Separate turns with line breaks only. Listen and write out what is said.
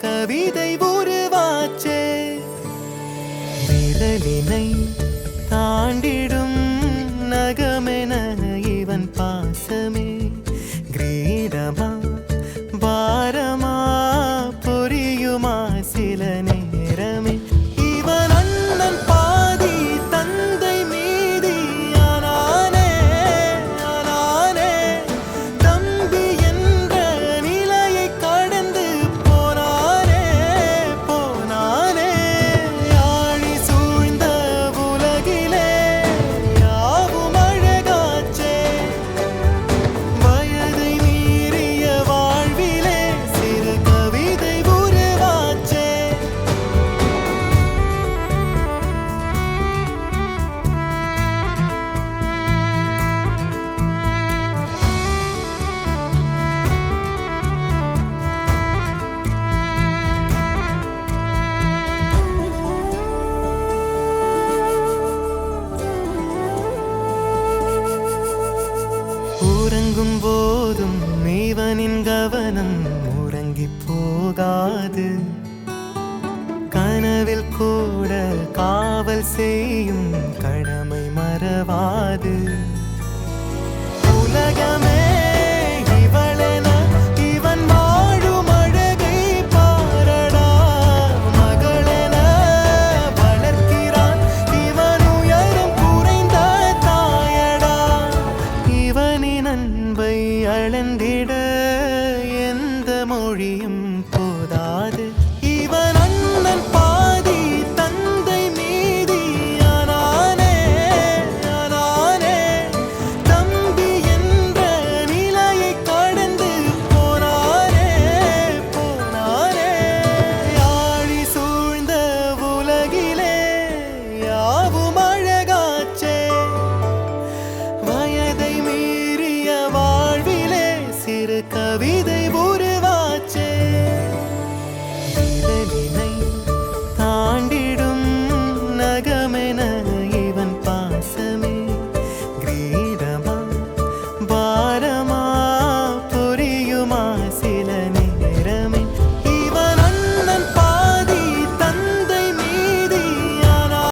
கவிதை உருவாச்சே. விரலினை தாண்டிடும் உறங்கும் போதும் இவனின் கவனம் உறங்கி போகாது. கனவில் கூட காவல் செய்யும் கடமை மறவாது. உலகம் கலந்திட எந்த மொழியும்